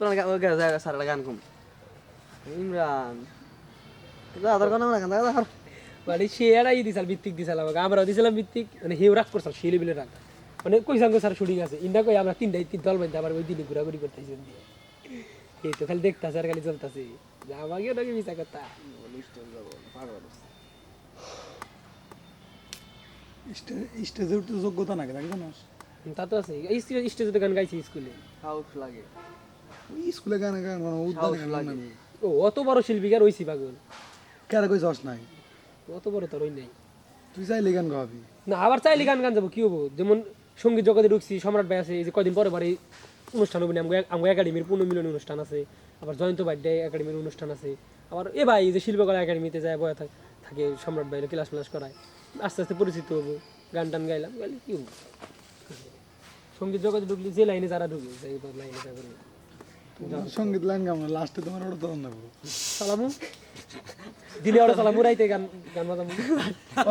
তোমার গা- ওই গা- যা- সারা গান কম ইমরান যা তোর না যা যা মানে সে দিছাল ভিত্তিক দিছাল আমাকে আমরাও দিছিলাম ভিত্তিক মানে হেউ রাগ করছাল সে লেভেলে রাগ মানে কইসাঙ্গ স্যার শুটিং আছে ইন্ডা কই আমরা তিনটাই তিন দল বান্ধে আবার ওই দিনে ঘোরাঘুরি করতেছি দিয়ে এই তো খালি দেখতাছে আর খালি চলতেছে যে আমাকে নাকি মিশা কথা স্টেজে উঠতে যোগ্যতা নাকি নাকি জানোস তা তো আছে স্টেজে তো গান গাইছি স্কুলে লাগে ওই স্কুলে গান গান কোনো উদ্যানে গান। ও অত বড় শিল্পীকার হইছি পাগল? কারে কই যাস নাই? অত বড় তোর ওই নাই। তুই চাইলে গান গাবি। না আবার চাইলে গান গান যাব কি হব? যেমন সংগীত জগতে ঢুকছি সম্রাট ভাই আছে এই যে কদিন পরে পরে অনুষ্ঠান হবে আমাকে একাডেমির পুনর্মিলন অনুষ্ঠান আছে আবার জয়ন্ত বার্থডে একাডেমির অনুষ্ঠান আছে আবার এ ভাই যে শিল্পকলা একাডেমিতে যায় বয়া থাকে সম্রাট ভাই ক্লাস ক্লাস করায় আস্তে আস্তে পরিচিত হব গান টান গাইলাম গাইলে কি হব? সংগীত জগতে ঢুকলি যে লাইনে যারা ঢুকে লাইনে যা তোমার সংগীত লাইন গাম লাস্টে তোমার ওটা না করো সালামু দিলে ওরা সালামু রাইতে গান গান বাজামু।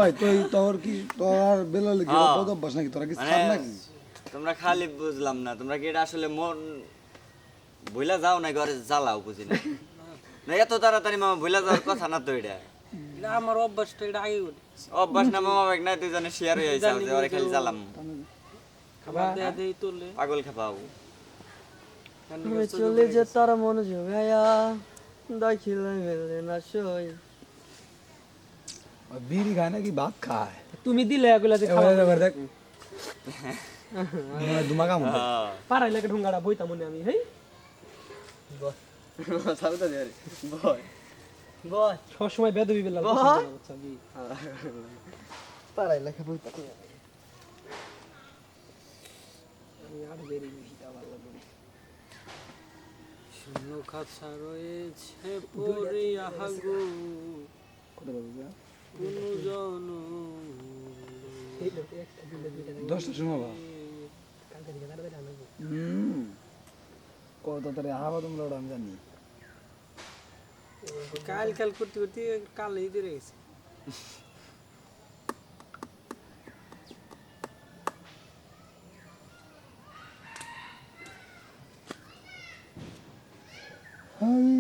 ওই তুই তোর কি তোর আর বেলালে কি। কত অভ্যাস নাকি? তোরা কি মানে ছাড় নাকি? তোমরা খালি বুঝলাম না তোমরা কি এটা আসলে মন বইলা যাও না ঘরে জ্বালাও বুঝি না। না এত তাড়াতাড়ি মামা বইলা যাওয়ার কথা না তো এটা। আমার অভ্যাসটা এটা আগে অভ্যাস না মামা এক না দুজনে শেয়ার হয়ে যাও যে ওরে খালি জ্বালাম। খাবার দেয়া দেই তুললে পাগল খাপাও। চলে যে তার মন জোগায়া দেখিলে মেলে না সই। বিড়ি খায় নাকি? ভাত খায়। তুমি দিলে এগুলা যে খাওয়া দেখ। দুমা কাম হ্যাঁ। পাড়াই লাগে ঢুঙ্গাটা বইতাম মনে আমি হেই। সাবিতা দে বয় বয় সবসময় বেদবি বেলা খাঁচা রয়েছে পড়িয়া হাগু কোন জন দশটার সময় বা কত তাড়াতাড়ি আবার তোমরা ওটা আমি জানি। কাল কাল করতে করতে কালেই দিয়ে গেছে। আমি